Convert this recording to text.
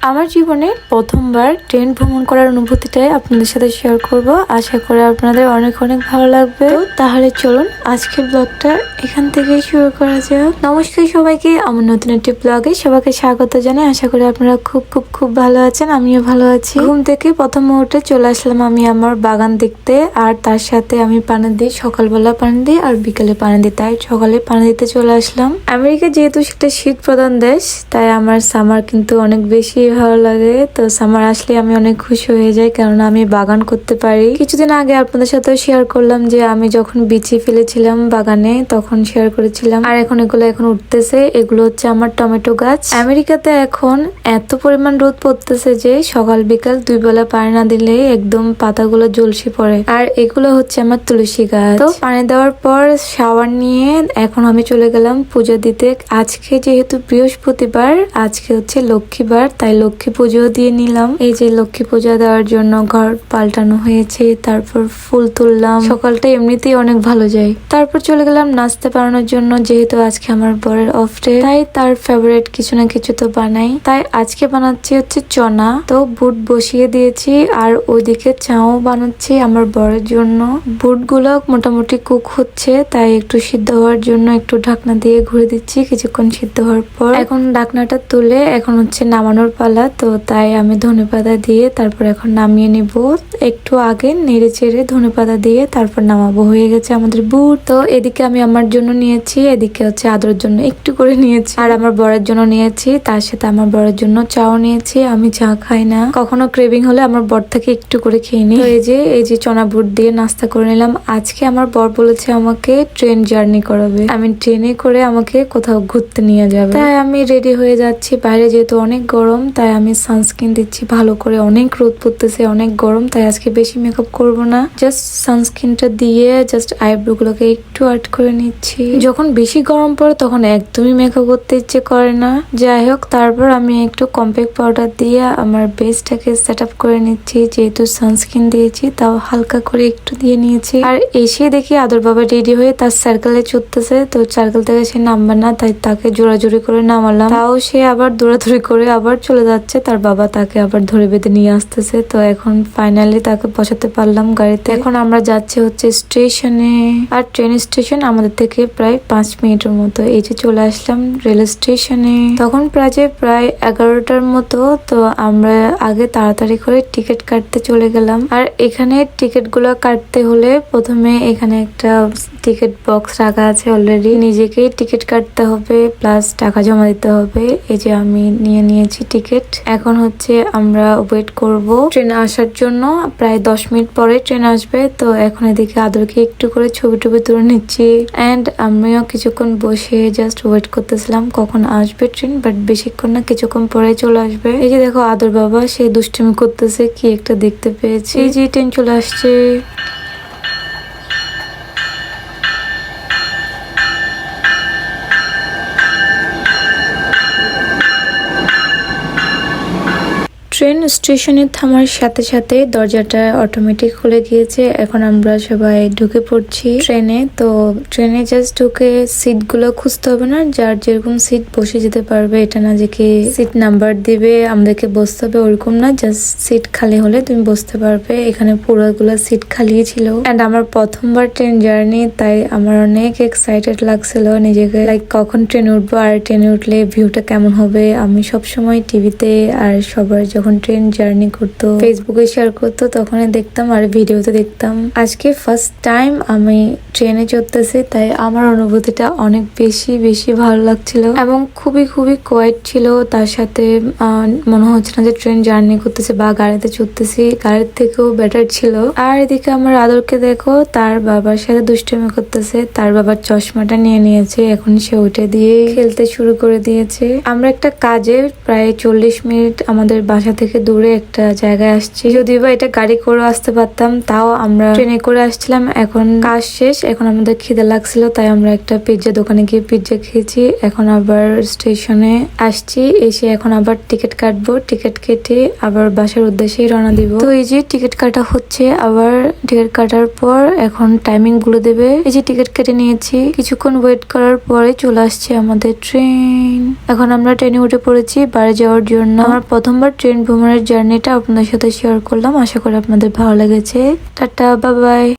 আমার জীবনে প্রথমবার ট্রেন ভ্রমণ করার অনুভূতিটাই আপনাদের সাথে শেয়ার করব। আশা করি আপনাদের অনেক অনেক ভালো লাগবে। তাহলে চলুন আজকের ব্লগটা এখান থেকেই শুরু করা যাক। নমস্কার সবাইকে, আমার নতুন একটি ব্লগে সবাইকে স্বাগত জানাই। আশা করি আপনারা খুব খুব খুব ভালো আছেন, আমিও ভালো আছি। ঘুম থেকে প্রথম মুহূর্তে চলে আসলাম আমি আমার বাগান দেখতে, আর তার সাথে আমি পানি দিই সকালবেলা পানি দিই আর বিকেলে পানি দিই তাই সকালে পানি দিতে চলে আসলাম। আমেরিকা যেহেতু সেটা শীত প্রধান দেশ, তাই আমার সামার কিন্তু অনেক বেশি ভালো লাগে। তো সামার আসলে আমি অনেক খুশি হয়ে যাই কারণ আমি বাগান করতে পারি। কিছুদিন আগে আপনাদের সাথে শেয়ার করলাম যে, আমি যখন বিচি ফেলেছিলাম বাগানে, তখন শেয়ার করেছিলাম। আর এখন এগুলো এখন উঠতেছে। এগুলো হচ্ছে আমার টমেটো গাছ। আমেরিকাতে এখন এত পরিমাণ রোদ পড়তেছে যে, সকাল বিকাল দুই বেলা পানি না দিলে একদম পাতাগুলো জলসি পড়ে। আর এগুলো হচ্ছে আমার তুলসী গাছ। তো পানি দেওয়ার পর শাওয়ার নিয়ে এখন আমি চলে গেলাম পুজো দিতে। আজকে যেহেতু বৃহস্পতিবার, আজকে হচ্ছে লক্ষ্মীবার, তাই লক্ষ্মী পুজো দিয়ে নিলাম। এই যে লক্ষ্মী পূজা দেওয়ার জন্য ঘর পাল্টানো হয়েছে, তারপর ফুল তুললাম। সকালটা এমনিতেই অনেক ভালো যায়। তারপর চলে গেলাম নাচতে বানানোর জন্য, যেহেতু আজকে আমার বরের অফ ডে তাই তার ফেভারিট কিছু না কিছু তো বানাই। তাই আজকে বানাচ্ছি হচ্ছে চনা। তো বুট বসিয়ে দিয়েছি, আর ওইদিকে চাও বানাচ্ছি আমার বরের জন্য। বুটগুলো মোটামুটি কুক হচ্ছে, তাই একটু সিদ্ধ হওয়ার জন্য একটু ঢাকনা দিয়ে ঘুরে দিচ্ছি, কিছুক্ষণ সিদ্ধ হওয়ার পর। এখন ঢাকনাটা তুলে এখন হচ্ছে নামানোর পালা। তো তাই আমি ধনে পাতা দিয়ে তারপর এখন নামিয়ে নিব। একটু আগে নেড়ে চেড়ে ধনে পাতা দিয়ে তারপর নামাবো। হয়ে গেছে আমাদের বুট। তো এদিকে আমি আমার জন্য নিয়েছি, এদিকে হচ্ছে আদরের জন্য একটু করে নিয়েছি। আর আমার বরের জন্য নিয়েছি, তার সাথে আমার বরের জন্য চাও নিয়েছি, আমি চা খাই না। কখনো ক্রেভিং হলে আমার বর থেকে একটু করে খেয়ে নিই। এই যে এই যে চনা বুট দিয়ে নাস্তা করে নিলাম। আজকে আমার বর বলেছে আমাকে ট্রেন জার্নি করাবে। আমি ট্রেনে করে আমাকে কোথাও ঘুরতে নিয়ে যাবে। তাই আমি রেডি হয়ে যাচ্ছি। বাইরে যেহেতু অনেক গরম তাই আমি সানস্ক্রিন দিচ্ছি, ভালো করে। অনেক রোদ পড়তেছে, অনেক গরম, তাই আজকে বেশি মেকআপ করব না। জাস্ট সানস্ক্রিনটা দিয়ে জাস্ট আইব্রো গুলোকে একটু আর্ট করে নিচ্ছি। যখন বেশি গরম পড়ে, তখন একদমই মেকআপ করতে ইচ্ছে করে না। যাই হোক, তারপর আমি একটু কম্প্যাক্ট পাউডার দিয়ে আমার বেসটাকে সেট আপ করে নিচ্ছি। যেহেতু সানস্ক্রিন দিয়েছি, তাও হালকা করে একটু দিয়ে নিয়েছি। আর এসে দেখি আদর বাবা রেডি হয়ে তার সার্কেলে চড়তেছে। তো সার্কেল থেকে সে নামবে না, তাই তাকে জোরাজুরি করে নামালাম। তাও সে আবার দৌড়াদৌড়ি করে আবার চলে যাচ্ছে, তার বাবা তাকে আবার ধরে বেঁধে নিয়ে আসতেছে। তো এখন ফাইনালি তাকে বসাতে পারলাম গাড়িতে। এখন আমরা যাচ্ছি হচ্ছে স্টেশনে আর ট্রেন স্টেশন আমাদের থেকে প্রায় পাঁচ মিনিটের মতো। এই যে চলে আসলাম রেল স্টেশনে তখন প্রায় যে প্রায় এগারোটার মতো, তো আমরা আগে তাড়াতাড়ি করে টিকিট কাটতে চলে গেলাম। আর এখানে টিকিটগুলো কাটতে হলে প্রথমে এখানে একটা টিকিট বক্স রাখা আছে অলরেডি নিজেকেই টিকিট কাটতে হবে প্লাস টাকা জমা দিতে হবে। এই যে আমি নিয়ে নিয়েছি টিকিট এখন হচ্ছে আমরা ওয়েট করব। ট্রেন আসার জন্য প্রায় দশ মিনিট পরে ট্রেন আসবে। তো এখন এদিকে আদরকে একটু করে ছবি টবি তুলে নিচ্ছি। অ্যান্ড আমিও কিছুক্ষণ বসে জাস্ট ওয়েট করতেছিলাম কখন আসবে ট্রেন বাট বেশিক্ষণ না, কিছুক্ষণ পরে চলে আসবে। এই যে দেখো আদর বাবা, সে দুষ্টুমি করতেছে, কি একটা দেখতে পেয়েছে। এই যে ট্রেন চলে আসছে। ট্রেন স্টেশনে থামার সাথে সাথে দরজাটা অটোমেটিক খুলে গিয়েছে এখন আমরা সবাই ঢুকে পড়ছি ট্রেনে। তো ট্রেনে জাস্ট ঢুকে সিটগুলো খুঁজতে হবে না। যার যেরকম সিট বসে যেতে পারবে, এটা না যে কি সিট নাম্বার দিবে, আমাদেরকে বসতে হবে ওরকম না। জাস্ট সিট খালি হলে তুমি বসতে পারবে। এখানে পুরোগুলো সিট খালি ছিল। এন্ড আমার প্রথমবার ট্রেন জার্নি, তাই আমার অনেক এক্সাইটেড লাগছিল নিজেকে। লাইক কখন ট্রেন উঠবো আর ট্রেনে উঠলে ভিউটা কেমন হবে? আমি সব সময় টিভিতে আর সবার যখন ট্রেন জার্নি করতো ফেসবুকে শেয়ার করতো, তখনই দেখতাম আর ভিডিওতে দেখতাম। আজকে ফার্স্ট টাইম আমি ট্রেনে চড়তেছি, তাই আমার অনুভূতিটা অনেক বেশি বেশি ভালো লাগছিল। এবং খুবই খুবই কোয়াইট ছিল, তার সাথে মনে হচ্ছে না যে ট্রেন জার্নি করতেছে বা গাড়িতে চড়তেছি, গাড়ির থেকেও বেটার ছিল। আর এদিকে আমার আদরকে দেখো, তার বাবার সাথে দুষ্টুমি করতেছে, তার বাবার চশমাটা নিয়ে নিয়েছে, এখন সে ওইটা দিয়ে খেলতে শুরু করে দিয়েছে। আমরা একটা কাজে প্রায় চল্লিশ মিনিট আমাদের বাসা থেকে দূরে একটা জায়গায় আসছি। যদিও বা এটা গাড়ি করে আসতে পারতাম, তাও আমরা ট্রেনে করে আসছিলাম। এখন কাজ শেষ, এখন আমাদের খিদে লাগছিল, তাই আমরা একটা পিৎজা দোকানে গিয়ে পিৎজা খেয়েছি। এখন আবার স্টেশনে আসছি, এসে এখন আবার টিকিট কাটবো। টিকিট কেটে আবার বাসার উদ্দেশ্যে রওনা দিব। তো এই যে টিকিট কাটা হচ্ছে, আবার টিকিট কাটার পর এখন টাইমিংগুলো দেবে। এই যে টিকিট কেটে নিয়েছি, কিছুক্ষণ ওয়েট করার পরে চলে আসছে আমাদের ট্রেন। এখন আমরা ট্রেনে উঠে পড়েছি, বাড়ি যাওয়ার জন্য। আমার প্রথমবার ট্রেন ভ্রমণের জার্নিটা আপনাদের সাথে শেয়ার করলাম। আশা করি আপনাদের ভালো লেগেছে। টাটা বাবাই